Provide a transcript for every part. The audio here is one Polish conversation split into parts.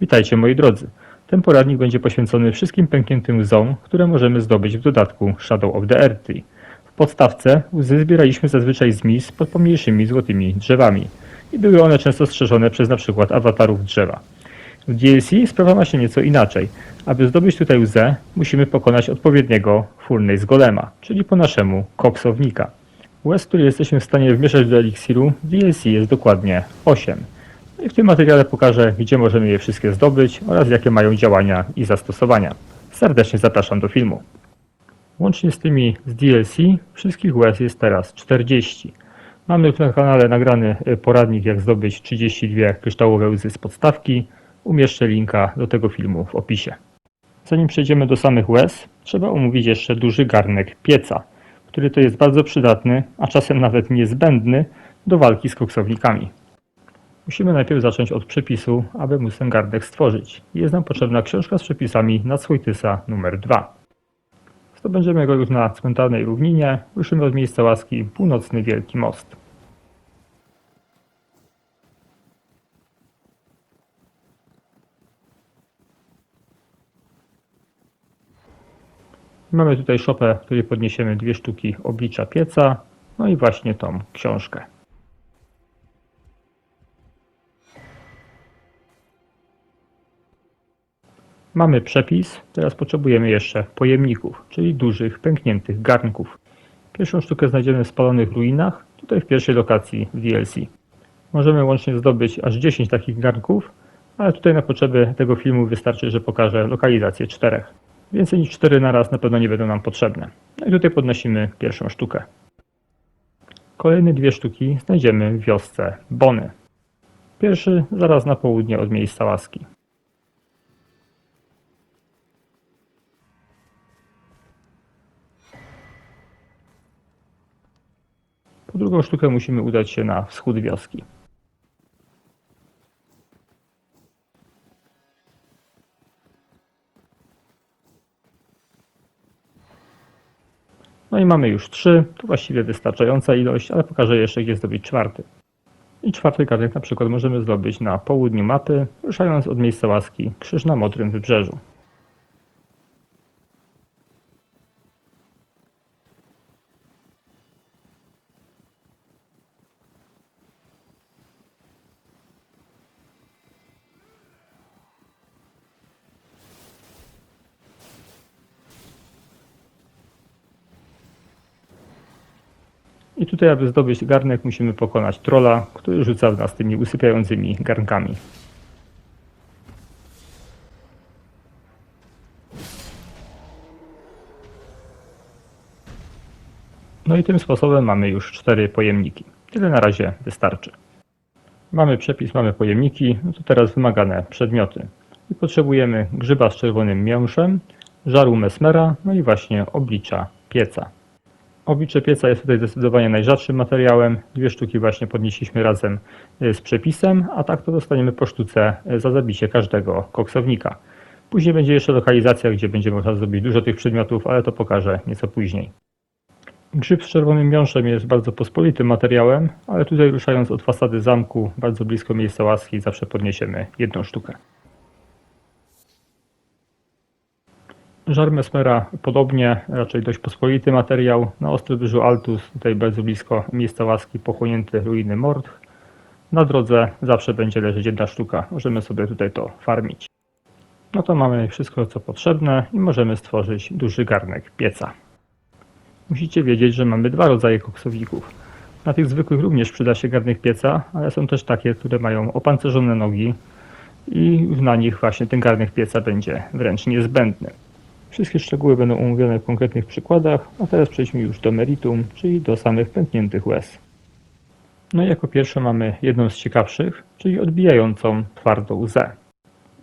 Witajcie moi drodzy. Ten poradnik będzie poświęcony wszystkim pękniętym łzom, które możemy zdobyć w dodatku Shadow of the Earth. W podstawce łzy zbieraliśmy zazwyczaj z mis pod pomniejszymi złotymi drzewami i były one często strzeżone przez np. awatarów drzewa. W DLC sprawa ma się nieco inaczej. Aby zdobyć tutaj łzę, musimy pokonać odpowiedniego Furnace Golema, czyli po naszemu koksownika. Łez, który jesteśmy w stanie wmieszać do eliksiru, w DLC jest dokładnie 8. No i w tym materiale pokażę, gdzie możemy je wszystkie zdobyć oraz jakie mają działania i zastosowania. Serdecznie zapraszam do filmu. Łącznie z tymi z DLC wszystkich łez jest teraz 40. Mamy na kanale nagrany y, poradnik jak zdobyć 32 kryształowe łzy z podstawki. Umieszczę linka do tego filmu w opisie. Zanim przejdziemy do samych łez, trzeba omówić jeszcze duży garnek pieca, który to jest bardzo przydatny, a czasem nawet niezbędny do walki z koksownikami. Musimy najpierw zacząć od przepisu, aby garnek stworzyć. Jest nam potrzebna książka z przepisami na Swojtysa numer 2. Zdobędziemy go już na cmentarnej równinie. Ruszymy od miejsca łaski Północny Wielki Most. Mamy tutaj szopę, w której podniesiemy dwie sztuki oblicza pieca, no i właśnie tą książkę. Mamy przepis, teraz potrzebujemy jeszcze pojemników, czyli dużych, pękniętych garnków. Pierwszą sztukę znajdziemy w spalonych ruinach, tutaj w pierwszej lokacji w DLC. Możemy łącznie zdobyć aż 10 takich garnków, ale tutaj na potrzeby tego filmu wystarczy, że pokażę lokalizację czterech. Więcej niż 4 na raz na pewno nie będą nam potrzebne. No i tutaj podnosimy pierwszą sztukę. Kolejne dwie sztuki znajdziemy w wiosce Bony. Pierwszy zaraz na południe od miejsca łaski. Po drugą sztukę musimy udać się na wschód wioski. No i mamy już trzy, to właściwie wystarczająca ilość, ale pokażę jeszcze gdzie zdobyć czwarty. I czwarty garnek na przykład możemy zdobyć na południu mapy, ruszając od miejsca łaski krzyż na Modrym Wybrzeżu. Aby zdobyć garnek, musimy pokonać trolla, który rzuca w nas tymi usypiającymi garnkami. No i tym sposobem mamy już cztery pojemniki. Tyle na razie wystarczy. Mamy przepis, mamy pojemniki, no to teraz wymagane przedmioty. I potrzebujemy grzyba z czerwonym mięszem, żaru mesmera, no i właśnie oblicza pieca. Oblicze pieca jest tutaj zdecydowanie najrzadszym materiałem. Dwie sztuki właśnie podnieśliśmy razem y, z przepisem, a tak to dostaniemy po sztuce y, za zabicie każdego koksownika. Później będzie jeszcze lokalizacja, gdzie będzie można zrobić dużo tych przedmiotów, ale to pokażę nieco później. Grzyb z czerwonym miąższem jest bardzo pospolitym materiałem, ale tutaj ruszając od fasady zamku, bardzo blisko miejsca łaski, zawsze podniesiemy jedną sztukę. Żar Mesmera podobnie, raczej dość pospolity materiał. Na Ostrybyżu Altus, tutaj bardzo blisko miejsca łaski, pochłonięte ruiny Mordch. Na drodze zawsze będzie leżeć jedna sztuka. Możemy sobie tutaj to farmić. No to mamy wszystko co potrzebne i możemy stworzyć duży garnek pieca. Musicie wiedzieć, że mamy dwa rodzaje koksowików. Na tych zwykłych również przyda się garnek pieca, ale są też takie, które mają opancerzone nogi i na nich właśnie ten garnek pieca będzie wręcz niezbędny. Wszystkie szczegóły będą omówione w konkretnych przykładach, a teraz przejdźmy już do meritum, czyli do samych pękniętych łez. No i jako pierwsze mamy jedną z ciekawszych, czyli odbijającą twardą łzę.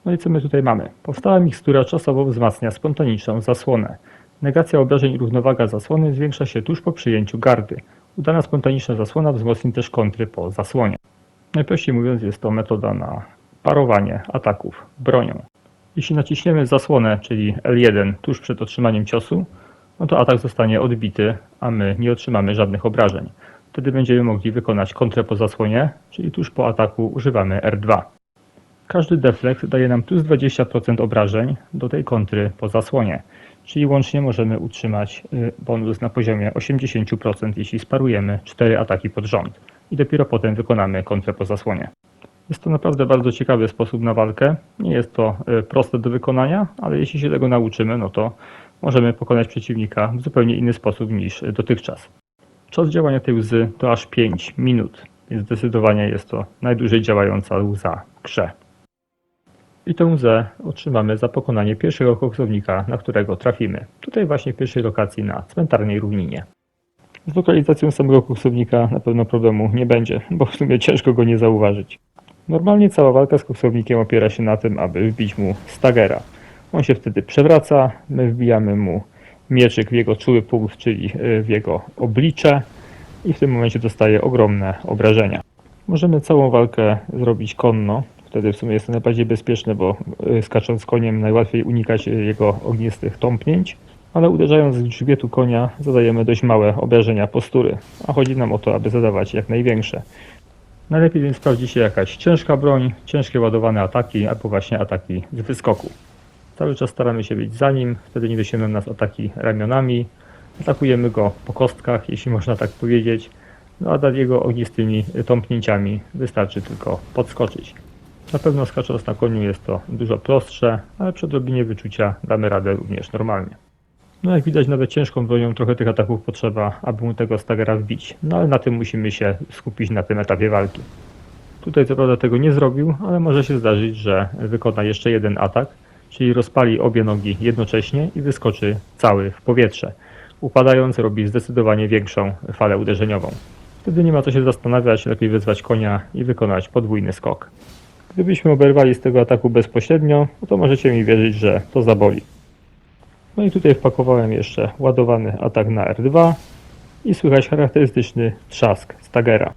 No i co my tutaj mamy? Powstała mikstura czasowo wzmacnia spontaniczną zasłonę. Negacja obrażeń i równowaga zasłony zwiększa się tuż po przyjęciu gardy. Udana spontaniczna zasłona wzmocni też kontry po zasłonie. Najprościej mówiąc jest to metoda na parowanie ataków bronią. Jeśli naciśniemy zasłonę, czyli L1 tuż przed otrzymaniem ciosu, no to atak zostanie odbity, a my nie otrzymamy żadnych obrażeń. Wtedy będziemy mogli wykonać kontrę po zasłonie, czyli tuż po ataku używamy R2. Każdy deflekt daje nam plus 20% obrażeń do tej kontry po zasłonie, czyli łącznie możemy utrzymać y, bonus na poziomie 80%, jeśli sparujemy 4 ataki pod rząd i dopiero potem wykonamy kontrę po zasłonie. Jest to naprawdę bardzo ciekawy sposób na walkę. Nie jest to y, proste do wykonania, ale jeśli się tego nauczymy, no to możemy pokonać przeciwnika w zupełnie inny sposób niż dotychczas. Czas działania tej łzy to aż 5 minut, więc zdecydowanie jest to najdłużej działająca łza w grze. I tę łzę otrzymamy za pokonanie pierwszego koksownika, na którego trafimy. Tutaj właśnie w pierwszej lokacji na cmentarnej równinie. Z lokalizacją samego koksownika na pewno problemu nie będzie, bo w sumie ciężko go nie zauważyć. Normalnie cała walka z koksownikiem opiera się na tym, aby wbić mu stagera. On się wtedy przewraca, my wbijamy mu mieczyk w jego czuły punkt, czyli y, w jego oblicze i w tym momencie dostaje ogromne obrażenia. Możemy całą walkę zrobić konno, wtedy w sumie jest to najbardziej bezpieczne, bo y, skacząc koniem najłatwiej unikać jego ognistych tąpnięć, ale uderzając z grzbietu konia zadajemy dość małe obrażenia postury, a chodzi nam o to, aby zadawać jak największe. Najlepiej więc sprawdzi się jakaś ciężka broń, ciężkie ładowane ataki, albo właśnie ataki z wyskoku. Cały czas staramy się być za nim, wtedy nie dosięgną nas ataki ramionami. Atakujemy go po kostkach, jeśli można tak powiedzieć. No a nad jego ognistymi tąpnięciami wystarczy tylko podskoczyć. Na pewno skacząc na koniu jest to dużo prostsze, ale przy odrobinie wyczucia damy radę również normalnie. No jak widać nawet ciężką bronią trochę tych ataków potrzeba, aby mu tego stagera wbić. No ale na tym musimy się skupić na tym etapie walki. Tutaj co prawda tego nie zrobił, ale może się zdarzyć, że wykona jeszcze jeden atak, czyli rozpali obie nogi jednocześnie i wyskoczy cały w powietrze. Upadając robi zdecydowanie większą falę uderzeniową. Wtedy nie ma co się zastanawiać, lepiej wyzwać konia i wykonać podwójny skok. Gdybyśmy oberwali z tego ataku bezpośrednio, no to możecie mi wierzyć, że to zaboli. No i tutaj wpakowałem jeszcze ładowany atak na R2 i słychać charakterystyczny trzask stagera.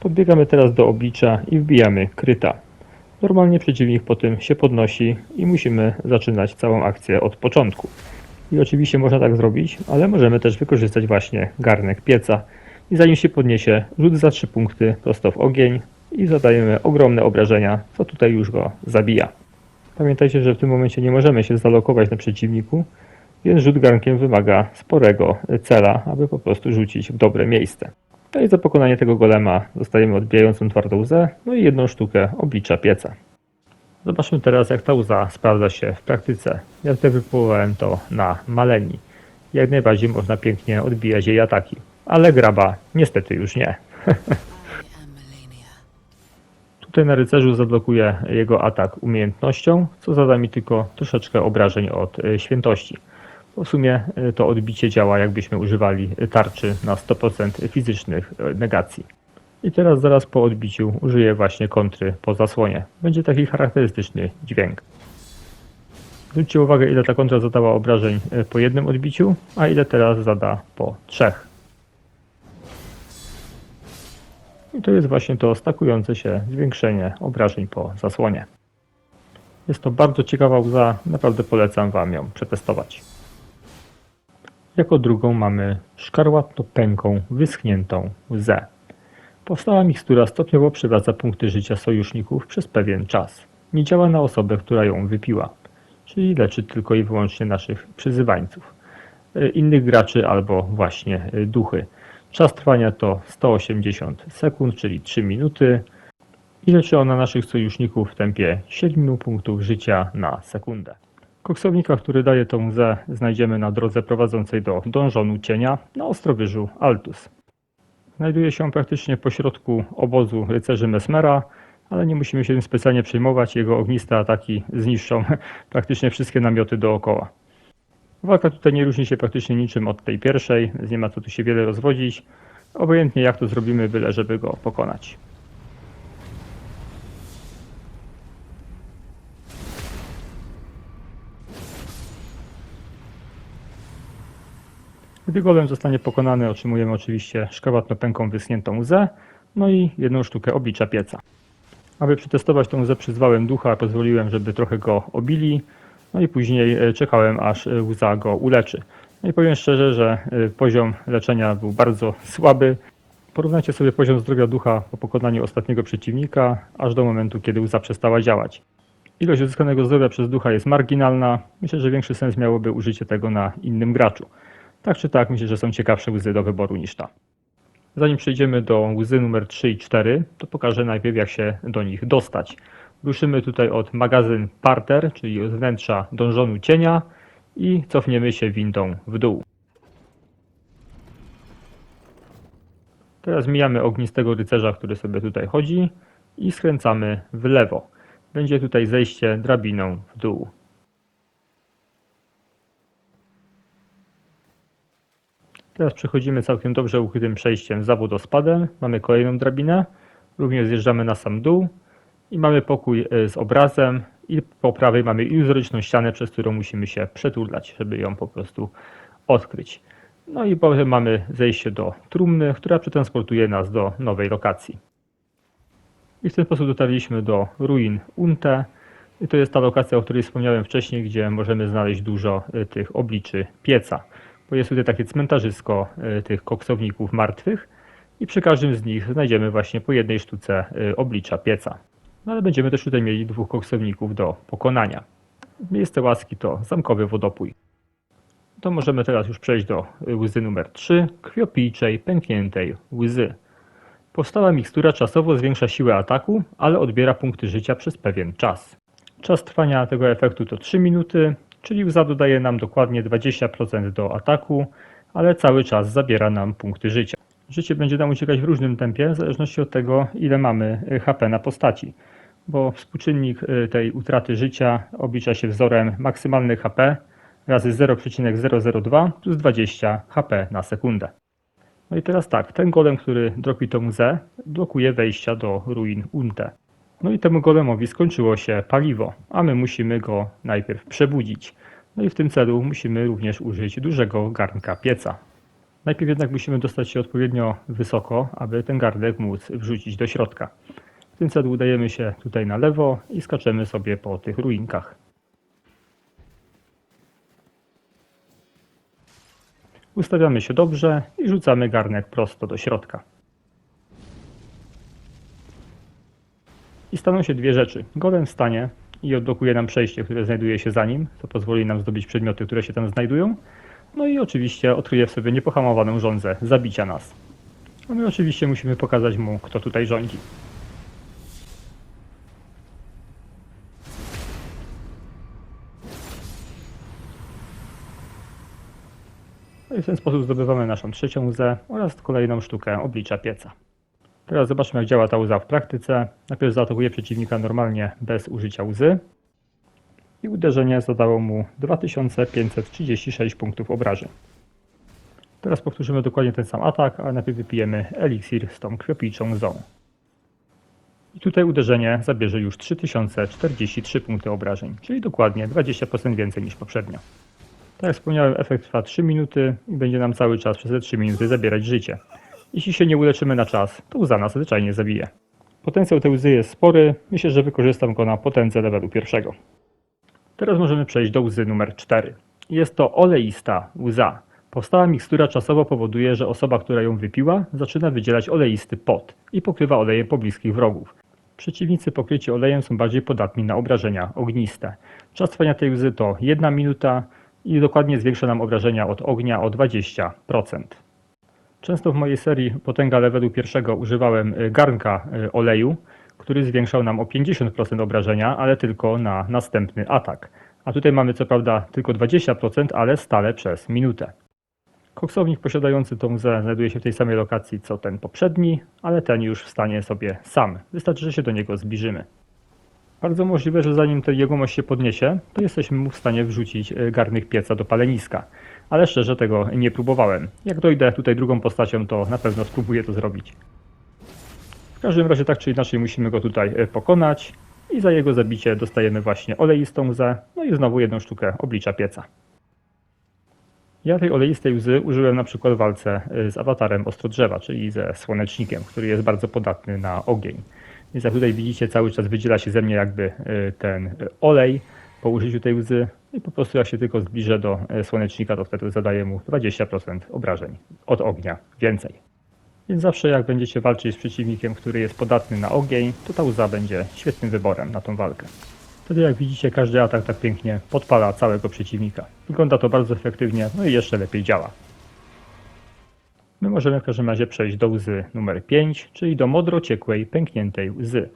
Podbiegamy teraz do oblicza i wbijamy kryta. Normalnie przeciwnik po tym się podnosi i musimy zaczynać całą akcję od początku. I oczywiście można tak zrobić, ale możemy też wykorzystać właśnie garnek pieca. I zanim się podniesie, rzut za 3 punkty prosto w ogień i zadajemy ogromne obrażenia, co tutaj już go zabija. Pamiętajcie, że w tym momencie nie możemy się zalokować na przeciwniku, więc rzut garnkiem wymaga sporego cela, aby po prostu rzucić w dobre miejsce. No i za pokonanie tego golema dostajemy odbijającą twardą łzę, no i jedną sztukę oblicza pieca. Zobaczmy teraz, jak ta łza sprawdza się w praktyce. Ja tutaj wypróbowałem to na Maleni. Jak najbardziej można pięknie odbijać jej ataki. Ale graba niestety już nie. Tutaj na rycerzu zablokuję jego atak umiejętnością, co zada mi tylko troszeczkę obrażeń od y, świętości. W sumie y, to odbicie działa jakbyśmy używali tarczy na 100% fizycznych y, negacji. I teraz zaraz po odbiciu użyję właśnie kontry po zasłonie. Będzie taki charakterystyczny dźwięk. Zwróćcie uwagę ile ta kontra zadała obrażeń y, po jednym odbiciu, a ile teraz zada po trzech. I to jest właśnie to stakujące się zwiększenie obrażeń po zasłonie. Jest to bardzo ciekawa łza, naprawdę polecam Wam ją przetestować. Jako drugą mamy szkarłatno-pęką, wyschniętą łzę. Powstała mikstura stopniowo przywraca punkty życia sojuszników przez pewien czas. Nie działa na osobę, która ją wypiła, czyli leczy tylko i wyłącznie naszych przyzywańców, e, innych graczy albo właśnie e, duchy. Czas trwania to 180 sekund, czyli 3 minuty i leczy ona naszych sojuszników w tempie 7 punktów życia na sekundę. Koksownika, który daje tą łzę, znajdziemy na drodze prowadzącej do dążonu cienia na Ostrowyżu Altus. Znajduje się praktycznie pośrodku obozu rycerzy Mesmera, ale nie musimy się tym specjalnie przejmować, jego ogniste ataki zniszczą praktycznie wszystkie namioty dookoła. Walka tutaj nie różni się praktycznie niczym od tej pierwszej, nie ma co tu się wiele rozwodzić. Obojętnie jak to zrobimy, byle żeby go pokonać. Gdy golem zostanie pokonany, otrzymujemy oczywiście szkarłatno-pęką wyschniętą łzę, no i jedną sztukę oblicza pieca. Aby przetestować tą łzę przyzwałem ducha, pozwoliłem, żeby trochę go obili, no i później e, czekałem, aż e, łza go uleczy. No i powiem szczerze, że e, poziom leczenia był bardzo słaby. Porównajcie sobie poziom zdrowia ducha po pokonaniu ostatniego przeciwnika, aż do momentu, kiedy łza przestała działać. Ilość uzyskanego zdrowia przez ducha jest marginalna. Myślę, że większy sens miałoby użycie tego na innym graczu. Tak czy tak, myślę, że są ciekawsze łzy do wyboru niż ta. Zanim przejdziemy do łzy numer 3 i 4, to pokażę najpierw jak się do nich dostać. Ruszymy tutaj od magazyn Parter, czyli od wnętrza dążonu cienia i cofniemy się windą w dół. Teraz mijamy ognistego rycerza, który sobie tutaj chodzi i skręcamy w lewo. Będzie tutaj zejście drabiną w dół. Teraz przechodzimy całkiem dobrze ukrytym przejściem za wodospadem. Mamy kolejną drabinę. Również zjeżdżamy na sam dół i mamy pokój e, z obrazem i po prawej mamy iluzoryczną ścianę, przez którą musimy się przeturlać, żeby ją po prostu odkryć. No i potem mamy zejście do trumny, która przetransportuje nas do nowej lokacji. I w ten sposób dotarliśmy do ruin Unte. I to jest ta lokacja, o której wspomniałem wcześniej, gdzie możemy znaleźć dużo y, tych obliczy pieca. Bo jest tutaj takie cmentarzysko y, tych koksowników martwych i przy każdym z nich znajdziemy właśnie po jednej sztuce y, oblicza pieca. No ale będziemy też tutaj mieli dwóch koksowników do pokonania. Miejsce łaski to zamkowy wodopój. To możemy teraz już przejść do łzy numer 3, krwiopijczej, pękniętej łzy. Powstała mikstura czasowo zwiększa siłę ataku, ale odbiera punkty życia przez pewien czas. Czas trwania tego efektu to 3 minuty, czyli łza dodaje nam dokładnie 20% do ataku, ale cały czas zabiera nam punkty życia. Życie będzie nam uciekać w różnym tempie, w zależności od tego, ile mamy y, HP na postaci, bo współczynnik y, tej utraty życia oblicza się wzorem maksymalny HP razy 0,002 plus 20 HP na sekundę. No i teraz tak, ten golem, który dropi tą łzę, blokuje wejścia do ruin Unte. No i temu golemowi skończyło się paliwo, a my musimy go najpierw przebudzić. No i w tym celu musimy również użyć dużego garnka pieca. Najpierw jednak musimy dostać się odpowiednio wysoko, aby ten garnek móc wrzucić do środka. W tym celu udajemy się tutaj na lewo i skaczemy sobie po tych ruinkach. Ustawiamy się dobrze i rzucamy garnek prosto do środka. I staną się dwie rzeczy. Golem wstanie i odblokuje nam przejście, które znajduje się za nim, co pozwoli nam zdobyć przedmioty, które się tam znajdują. No i oczywiście odkryje w sobie niepohamowaną żądzę zabicia nas. A my oczywiście musimy pokazać mu, kto tutaj rządzi. No i w ten sposób zdobywamy naszą trzecią łzę oraz kolejną sztukę oblicza pieca. Teraz zobaczmy jak działa ta łza w praktyce. Najpierw zaatakuje przeciwnika normalnie bez użycia łzy. I uderzenie zadało mu 2536 punktów obrażeń. Teraz powtórzymy dokładnie ten sam atak, ale najpierw wypijemy eliksir z tą krwiopijczą łzą. I tutaj uderzenie zabierze już 3043 punkty obrażeń, czyli dokładnie 20% więcej niż poprzednio. Tak jak wspomniałem, efekt trwa 3 minuty i będzie nam cały czas przez te 3 minuty zabierać życie. Jeśli się nie uleczymy na czas, to łza nas zwyczajnie zabije. Potencjał tej łzy jest spory, myślę, że wykorzystam go na potędze levelu pierwszego. Teraz możemy przejść do łzy numer 4. Jest to oleista łza. Powstała mikstura czasowo powoduje, że osoba, która ją wypiła, zaczyna wydzielać oleisty pot i pokrywa olejem pobliskich wrogów. Przeciwnicy pokryci olejem są bardziej podatni na obrażenia ogniste. Czas trwania tej łzy to 1 minuta i dokładnie zwiększa nam obrażenia od ognia o 20%. Często w mojej serii Potęga levelu pierwszego używałem y, garnka y, oleju, który zwiększał nam o 50% obrażenia, ale tylko na następny atak. A tutaj mamy co prawda tylko 20%, ale stale przez minutę. Koksownik posiadający tą łzę znajduje się w tej samej lokacji co ten poprzedni, ale ten już wstanie sobie sam. Wystarczy, że się do niego zbliżymy. Bardzo możliwe, że zanim ten jegomość się podniesie, to jesteśmy w stanie wrzucić y, garnek pieca do paleniska. Ale szczerze tego nie próbowałem. Jak dojdę tutaj drugą postacią, to na pewno spróbuję to zrobić. W każdym razie tak czy inaczej musimy go tutaj y, pokonać i za jego zabicie dostajemy właśnie oleistą łzę, no i znowu jedną sztukę oblicza pieca. Ja tej oleistej łzy użyłem na przykład w walce y, z awatarem ostrodrzewa, czyli ze słonecznikiem, który jest bardzo podatny na ogień. Więc jak tutaj widzicie, cały czas wydziela się ze mnie jakby y, ten y, olej po użyciu tej łzy i po prostu jak się tylko zbliżę do y, słonecznika, to wtedy zadaję mu 20% obrażeń od ognia więcej. Więc zawsze jak będziecie walczyć z przeciwnikiem, który jest podatny na ogień, to ta łza będzie świetnym wyborem na tą walkę. Wtedy jak widzicie każdy atak tak pięknie podpala całego przeciwnika. Wygląda to bardzo efektywnie, no i jeszcze lepiej działa. My możemy w każdym razie przejść do łzy numer 5, czyli do modro ciekłej, pękniętej łzy.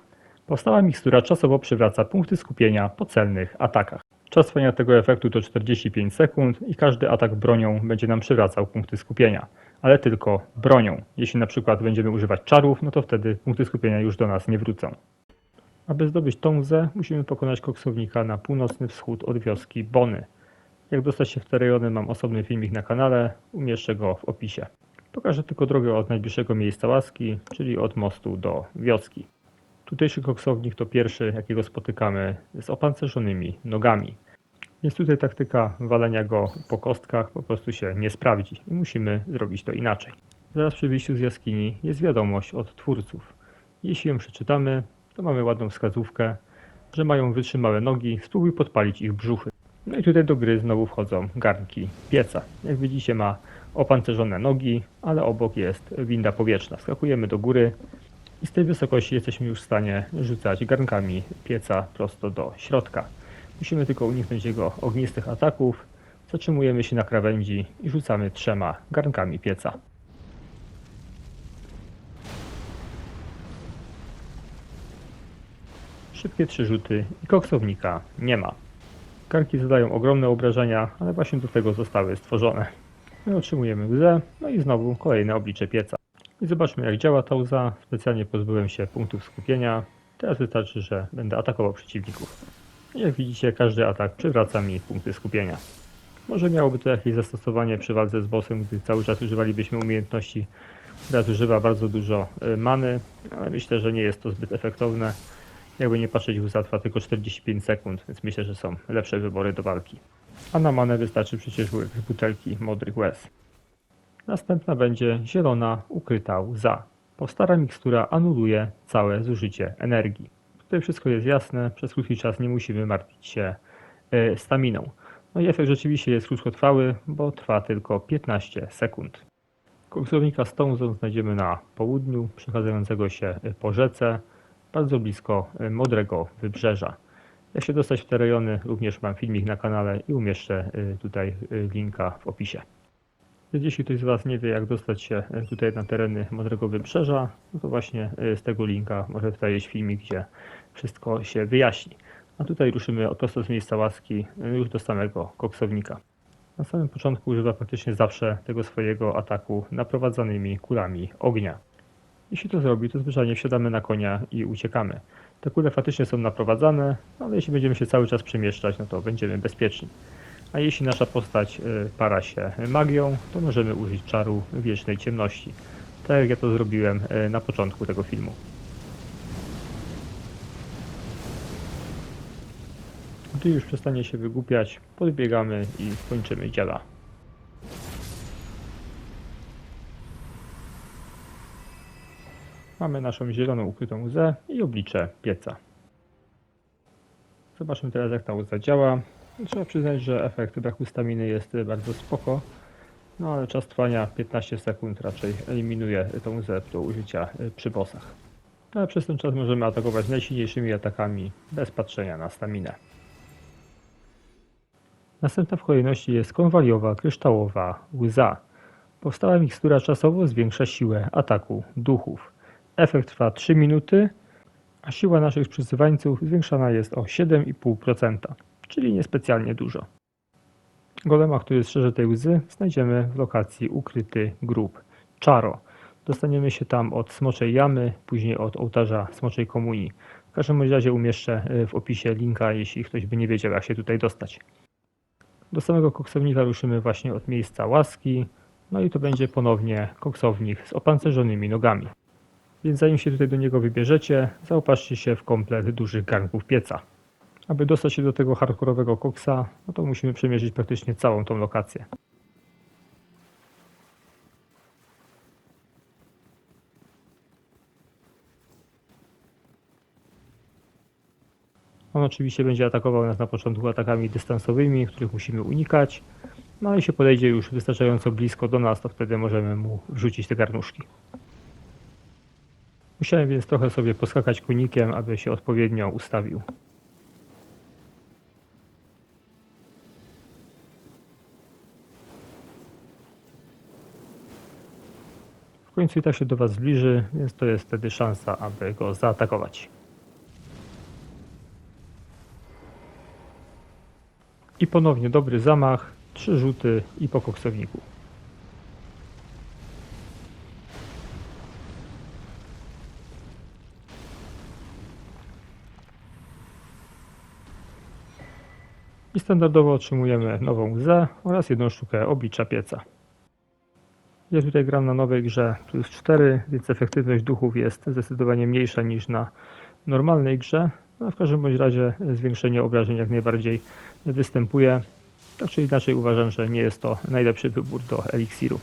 Powstała mikstura czasowo przywraca punkty skupienia po celnych atakach. Czas trwania tego efektu to 45 sekund i każdy atak bronią będzie nam przywracał punkty skupienia, ale tylko bronią. Jeśli na przykład będziemy używać czarów, no to wtedy punkty skupienia już do nas nie wrócą. Aby zdobyć tą łzę, musimy pokonać koksownika na północny wschód od wioski Bony. Jak dostać się w te rejony, mam osobny filmik na kanale, umieszczę go w opisie. Pokażę tylko drogę od najbliższego miejsca łaski, czyli od mostu do wioski. Tutejszy koksownik to pierwszy, jakiego spotykamy z opancerzonymi nogami. Więc tutaj taktyka walenia go po kostkach po prostu się nie sprawdzi i musimy zrobić to inaczej. Zaraz przy wyjściu z jaskini jest wiadomość od twórców. Jeśli ją przeczytamy, to mamy ładną wskazówkę, że mają wytrzymałe nogi, spróbuj podpalić ich brzuchy. No i tutaj do gry znowu wchodzą garnki pieca. Jak widzicie ma opancerzone nogi, ale obok jest winda powietrzna. Skakujemy do góry i z tej wysokości jesteśmy już w stanie rzucać garnkami pieca prosto do środka. Musimy tylko uniknąć jego ognistych ataków. Zatrzymujemy się na krawędzi i rzucamy trzema garnkami pieca. Szybkie trzy rzuty i koksownika nie ma. Garnki zadają ogromne obrażenia, ale właśnie do tego zostały stworzone. My otrzymujemy łzę, no i znowu kolejne oblicze pieca. I zobaczmy jak działa ta łza. Specjalnie pozbyłem się punktów skupienia. Teraz wystarczy, że będę atakował przeciwników. Jak widzicie, każdy atak przywraca mi punkty skupienia. Może miałoby to jakieś zastosowanie przy walce z bossem, gdy cały czas używalibyśmy umiejętności, która zużywa bardzo dużo y, many, ale myślę, że nie jest to zbyt efektowne. Jakby nie patrzeć, łza trwa tylko 45 sekund, więc myślę, że są lepsze wybory do walki. A na manę wystarczy przecież butelki modrych łez. Następna będzie zielona, ukryta łza. Powstara mikstura anuluje całe zużycie energii. Tutaj wszystko jest jasne, przez krótki czas nie musimy martwić się e, staminą. No i efekt rzeczywiście jest krótkotrwały, bo trwa tylko 15 sekund. Koksownika z tą łzą znajdziemy na południu, przechadzającego się e, po rzece, bardzo blisko e, Modrego Wybrzeża. Jak się dostać w te rejony, również mam filmik na kanale i umieszczę e, tutaj e, linka w opisie. Jeśli ktoś z Was nie wie, jak dostać się e, tutaj na tereny Modrego Wybrzeża, no to właśnie z tego linka może wstawić filmik, gdzie wszystko się wyjaśni. A tutaj ruszymy prosto z miejsca łaski już do samego koksownika. Na samym początku używa praktycznie zawsze tego swojego ataku naprowadzanymi kulami ognia. Jeśli to zrobi, to zwyczajnie wsiadamy na konia i uciekamy. Te kule faktycznie są naprowadzane, no ale jeśli będziemy się cały czas przemieszczać, no to będziemy bezpieczni. A jeśli nasza postać y, para się magią, to możemy użyć czaru wiecznej ciemności. Tak jak ja to zrobiłem y, na początku tego filmu. Gdy już przestanie się wygłupiać, podbiegamy i kończymy dziela. Mamy naszą zieloną ukrytą łzę i oblicze pieca. Zobaczmy teraz jak ta łza działa. Trzeba przyznać, że efekt braku staminy jest bardzo spoko, no ale czas trwania 15 sekund raczej eliminuje tą łzę do użycia y, przy bossach. Ale przez ten czas możemy atakować najsilniejszymi atakami bez patrzenia na staminę. Następna w kolejności jest konwaliowa kryształowa łza. Powstała mikstura czasowo zwiększa siłę ataku duchów. Efekt trwa 3 minuty, a siła naszych przyzywańców zwiększana jest o 7,5%, czyli niespecjalnie dużo. Golema, który strzeże tej łzy, znajdziemy w lokacji ukryty grób Czaro. Dostaniemy się tam od Smoczej Jamy, później od ołtarza Smoczej Komunii. W każdym razie umieszczę y, w opisie linka, jeśli ktoś by nie wiedział, jak się tutaj dostać. Do samego koksownika ruszymy właśnie od miejsca łaski, no i to będzie ponownie koksownik z opancerzonymi nogami. Więc zanim się tutaj do niego wybierzecie, zaopatrzcie się w komplet dużych garnków pieca. Aby dostać się do tego hardkorowego koksa, no to musimy przemierzyć praktycznie całą tą lokację. On oczywiście będzie atakował nas na początku atakami dystansowymi, których musimy unikać. No a jeśli podejdzie już wystarczająco blisko do nas, to wtedy możemy mu wrzucić te garnuszki. Musiałem więc trochę sobie poskakać konikiem, aby się odpowiednio ustawił. W końcu i tak się do Was zbliży, więc to jest wtedy szansa, aby go zaatakować. I ponownie dobry zamach, trzy rzuty i po koksowniku. Standardowo otrzymujemy nową łzę oraz jedną sztukę oblicza pieca. Ja tutaj gram na nowej grze plus 4, więc efektywność duchów jest zdecydowanie mniejsza niż na normalnej grze. No, w każdym bądź razie zwiększenie obrażeń jak najbardziej występuje. Tak czy inaczej uważam, że nie jest to najlepszy wybór do eliksiru.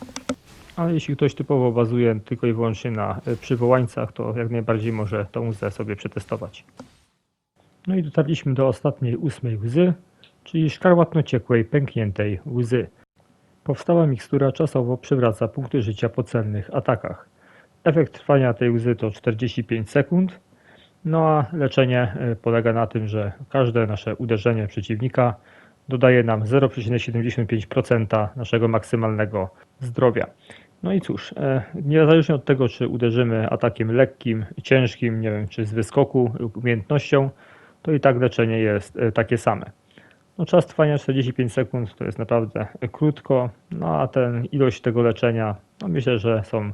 Ale jeśli ktoś typowo bazuje tylko i wyłącznie na e, przywołańcach, to jak najbardziej może tą łzę sobie przetestować. No i dotarliśmy do ostatniej ósmej łzy, czyli szkarłatno-ciekłej, pękniętej łzy. Powstała mikstura czasowo przywraca punkty życia po celnych atakach. Efekt trwania tej łzy to 45 sekund, no a leczenie e, polega na tym, że każde nasze uderzenie przeciwnika dodaje nam 0,75% naszego maksymalnego zdrowia. No i cóż, e, niezależnie od tego, czy uderzymy atakiem lekkim, ciężkim, nie wiem, czy z wyskoku lub umiejętnością, to i tak leczenie jest e, takie same. No, czas trwania 45 sekund to jest naprawdę krótko, no a ten ilość tego leczenia, no myślę, że są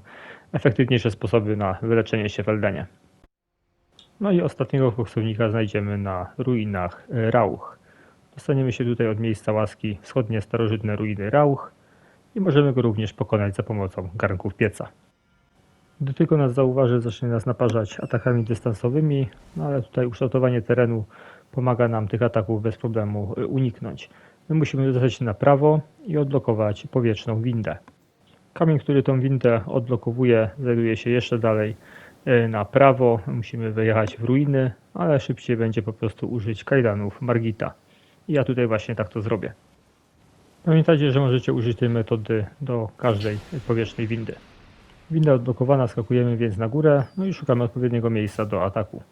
efektywniejsze sposoby na wyleczenie się w Eldenie. No i ostatniego koksownika znajdziemy na ruinach Rauch. Dostaniemy się tutaj od miejsca łaski wschodnie starożytne ruiny Rauch i możemy go również pokonać za pomocą garnków pieca. Gdy tylko nas zauważy, zacznie nas naparzać atakami dystansowymi, no ale tutaj ukształtowanie terenu pomaga nam tych ataków bez problemu y, uniknąć. My musimy dostać na prawo i odblokować powietrzną windę. Kamień, który tą windę odblokowuje, znajduje się jeszcze dalej y, na prawo. Musimy wyjechać w ruiny, ale szybciej będzie po prostu użyć kajdanów Margita. I ja tutaj właśnie tak to zrobię. Pamiętajcie, że możecie użyć tej metody do każdej powietrznej windy. Winda odblokowana, skakujemy więc na górę, no i szukamy odpowiedniego miejsca do ataku.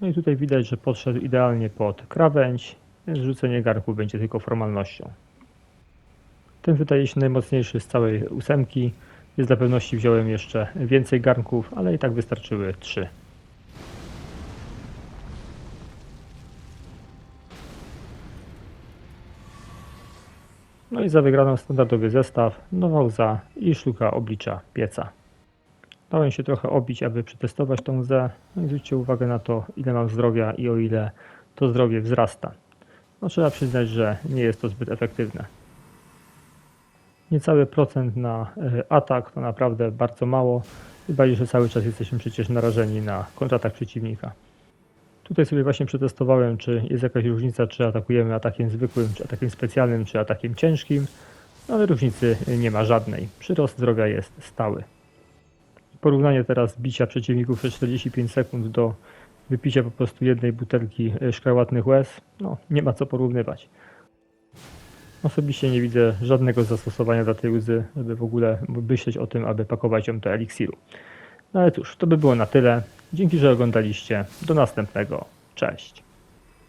No i tutaj widać, że podszedł idealnie pod krawędź, więc rzucenie garnku będzie tylko formalnością. Ten wydaje się najmocniejszy z całej ósemki. Więc dla pewności wziąłem jeszcze więcej garnków, ale i tak wystarczyły trzy. No i za wygraną standardowy zestaw, nowa łza i sztuka oblicza pieca. Dałem się trochę obić, aby przetestować tą łzę. No zwróćcie uwagę na to, ile mam zdrowia i o ile to zdrowie wzrasta. No trzeba przyznać, że nie jest to zbyt efektywne. Niecały procent na e, atak to naprawdę bardzo mało. Chyba, że cały czas jesteśmy przecież narażeni na kontratak przeciwnika. Tutaj sobie właśnie przetestowałem, czy jest jakaś różnica, czy atakujemy atakiem zwykłym, czy atakiem specjalnym, czy atakiem ciężkim. No, ale różnicy nie ma żadnej. Przyrost zdrowia jest stały. Porównanie teraz bicia przeciwników przez 45 sekund do wypicia po prostu jednej butelki e, szkarłatnych łez, no nie ma co porównywać. Osobiście nie widzę żadnego zastosowania dla tej łzy, żeby w ogóle myśleć o tym, aby pakować ją do eliksiru. No ale cóż, to by było na tyle. Dzięki, że oglądaliście. Do następnego. Cześć.